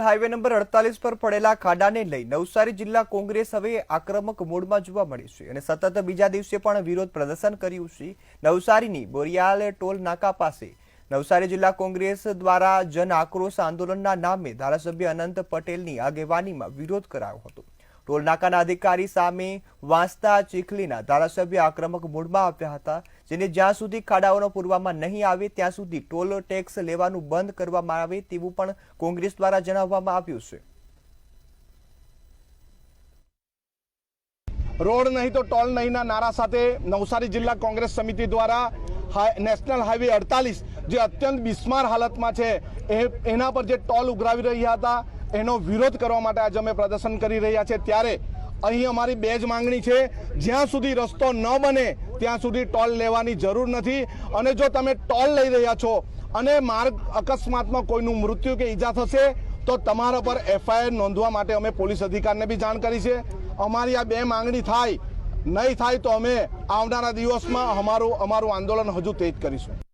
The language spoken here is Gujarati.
હાઈવે નંબર અડતાલીસ પર પડેલા ખાડાને લઈ નવસારી જિલ્લા કોંગ્રેસ હવે આક્રમક મોડમાં જોવા મળી છે અને સતત બીજા દિવસે પણ વિરોધ પ્રદર્શન કર્યું છે. નવસારીની બોરિયાલ ટોલ નાકા પાસે નવસારી જિલ્લા કોંગ્રેસ દ્વારા જન આક્રોશ આંદોલનના નામે ધારાસભ્ય અનંત પટેલની આગેવાનીમાં વિરોધ કરાયો હતો. ટોલ નાકાના અધિકારી સામે વાંસતા ચીખલીના ધારાસભ્ય આક્રમક મૂડમાં આવ્યા હતા, જેને જ્યાં સુધી ખાડાઓનો પૂરવામાં નહીં આવે ત્યાં સુધી ટોલ ટેક્સ લેવાનું બંધ કરવામાં આવે તેવું પણ કોંગ્રેસ દ્વારા જણાવવામાં આવ્યું છે. રોડ નહીં તો ટોલ નહીંના નારા સાથે નવસારી જિલ્લા કોંગ્રેસ સમિતિ દ્વારા નેશનલ હાઈવે અડતાલીસ, જે અત્યંત બિસ્માર હાલતમાં છે, એ, એના પર જે ટોલ ઉઘરાવી રહ્યા હતા એનો વિરોધ કરવા માટે આજે અમે પ્રદર્શન કરી રહ્યા છે. ત્યારે અહીં અમારી બે જ માંગણી છે. જ્યાં સુધી રસ્તો ન બને, ત્યાં સુધી ટોલ લેવાની જરૂર નથી. અને જો તમે ટોલ લઈ રહ્યા છો અને માર્ગ અકસ્માતમાં કોઈનું મૃત્યુ કે ઈજા થશે, તો તમારા પર એફઆઈઆર નોંધવા માટે અમે પોલીસ અધિકારીને બી જાણ કરી છે. અમારી આ બે માંગણી થાય, નહીં થાય તો અમે આવનારા દિવસમાં અમારું અમારું આંદોલન હજુ તેજ કરીશું.